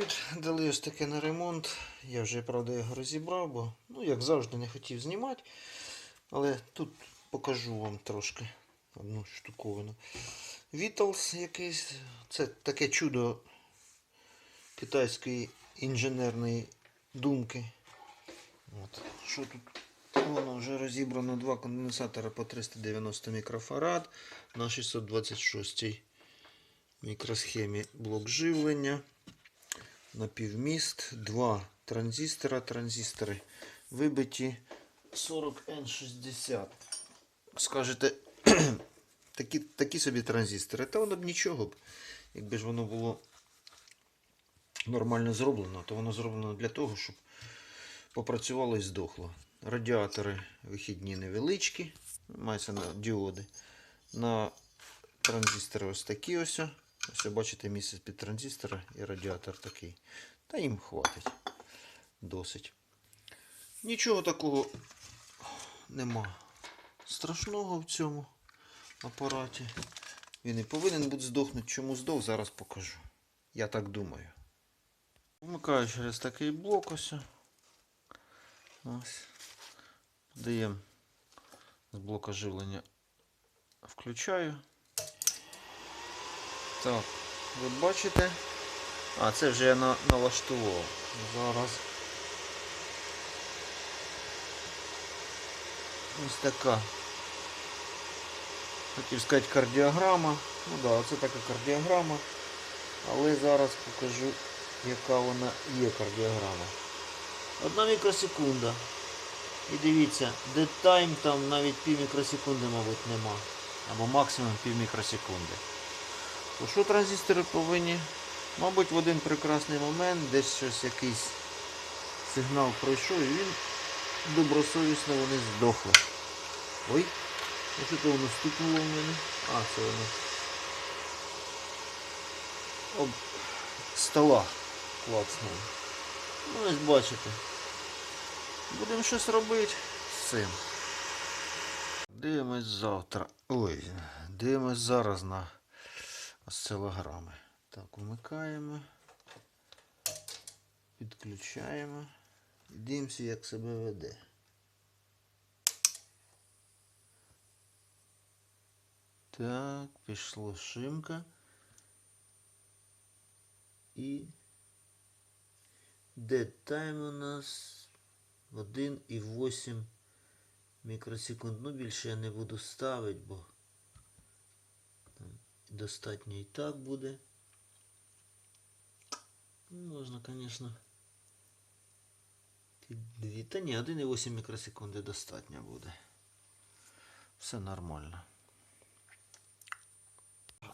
привіт! Дали ось таке на ремонт. Я вже, правда, його розібрав, бо, ну, як завжди, не хотів знімати. Але тут покажу вам трошки одну штуковину. Вітлз якийсь. Це таке чудо китайської інженерної думки. От. Що тут? Воно вже розібрано два конденсатори по 390 мікрофарад на 626 мікросхемі блок живлення, напівміст, два транзистора. Транзистори вибиті 40N60. Скажете, такі, такі собі транзистори. Та воно б нічого б. Якби ж воно було нормально зроблено, то воно зроблено для того, щоб попрацювало і здохло. Радіатори вихідні невеличкі, мається на діоди. На транзистори ось такі ось. Ось бачите місце під транзистора і радіатор такий. Та їм хватить. Досить. Нічого такого нема страшного в цьому апараті. Він і повинен бути здохнути. Чому здох, зараз покажу. Я так думаю. Вмикаю через такий блок ось. Ось. Даємо з блока живлення. Включаю. Так, ви бачите? А, це вже я на, налаштував. Зараз. Ось така. Хотів сказати кардіограма. Ну так, да, це така кардіограма. Але зараз покажу, яка вона є кардіограма. Одна мікросекунда. І дивіться, time там навіть пів мікросекунди, мабуть, нема. Або максимум пів мікросекунди. То що транзистори повинні? Мабуть, в один прекрасний момент десь щось якийсь сигнал пройшов і він добросовісно вони здохли. Ой, а що то воно стукнуло в мене? А, це воно. Об стола клацнуло. Ну ось бачите. Будемо щось робити з цим. Дивимось завтра. Ой, дивимось зараз на осцилограми. Так, вмикаємо. Підключаємо. І Дивимося, як себе веде. Так, пішло шимка. І dead у нас 1,8 мікросекунд. Ну, більше я не буду ставити, бо достатньо і так буде. Ну, Можна, звісно, дві. Та ні, 1,8 мікросекунди достатньо буде. Все нормально.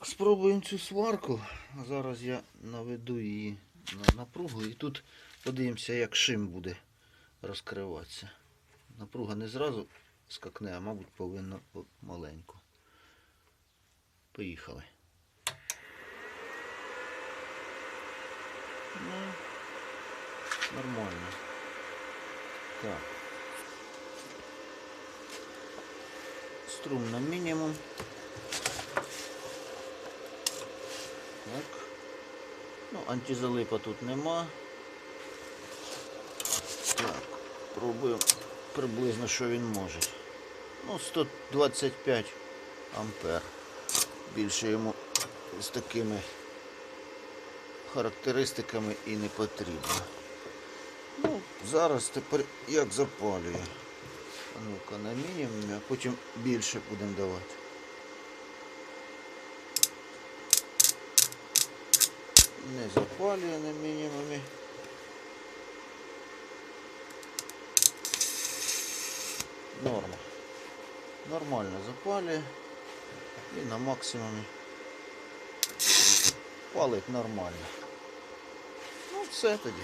Спробуємо цю сварку. Зараз я наведу її на напругу і тут подивимося, як шим буде розкриватися. Напруга не зразу скакне, а мабуть повинна маленько. Поїхали. Ну, нормально. Так. Струм на мінімум. Так. Ну, антизалипа тут нема. Так, пробуємо приблизно, що він може. Ну, 125 ампер. Більше йому з такими характеристиками і не потрібно. Ну, зараз тепер як запалює. Ну-ка на мінімумі, а потім більше будемо давати. Не запалює на мінімумі. Норма. Нормально запалює. І на максимумі палить нормально. Ну, все тоді.